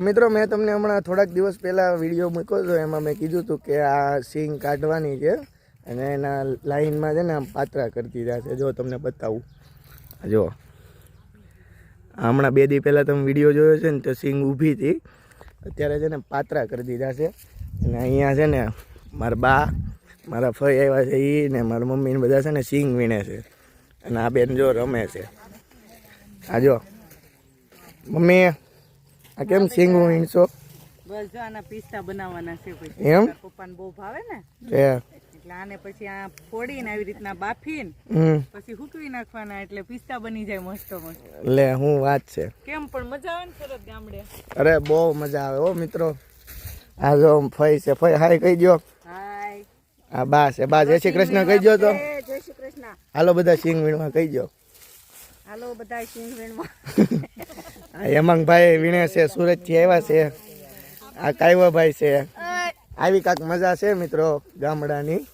મિત્રો, મેં તમને હમણાં થોડાક દિવસ પહેલાં વીડિયો મૂક્યો હતો એમાં મેં કીધું હતું કે આ સિંગ કાઢવાની છે અને એના લાઈનમાં છે ને આમ પાતરા કરી દીધા છે. જો, તમને બતાવું. જો. હમણાં બે દી પહેલાં તમે વીડિયો જોયો છે ને, તો સિંગ ઊભી હતી. અત્યારે છે ને પાતરા કરી દીધા છે. અને અહીંયા છે ને મારા બા, મારા ફઈ આવ્યા છે એ ને મારા મમ્મીને બધા છે ને સિંગ વીણે છે. અને આ બેન જો રમે છે. આ જો. મમ્મી. આ કેમ સિંગ વીણશો બસ જો આના પિસ્તા બનાવવાના છે પછી. એમ? પપ્પાને બહુ ભાવે ને? એટલે આને પછી આ ફોડીને આવી રીતના બાફીને પછી હૂકવી નાખવાના એટલે પિસ્તા બની જાય મસ્ત મસ્ત. લે હું વાત છે. કેમ પણ મજા આવે ને સરસ ગામડે? અરે બહુ મજા આવે હો મિત્રો. આ જો ફઈ છે. ફઈ હાય કહી દો હાય. આ બા છે. બા જય શ્રી કૃષ્ણ કહી દો તો. જય શ્રી કૃષ્ણ. હાલો બધા સિંગ વીણવા કહી દો હાલો બધા સિંગ વીણમાં આ હેમાંગભાઈ વીણે છે સુરતથી આવ્યા છે. આ કાયવાભાઈ છે. આવી કાંક મજા છે મિત્રો ગામડાની?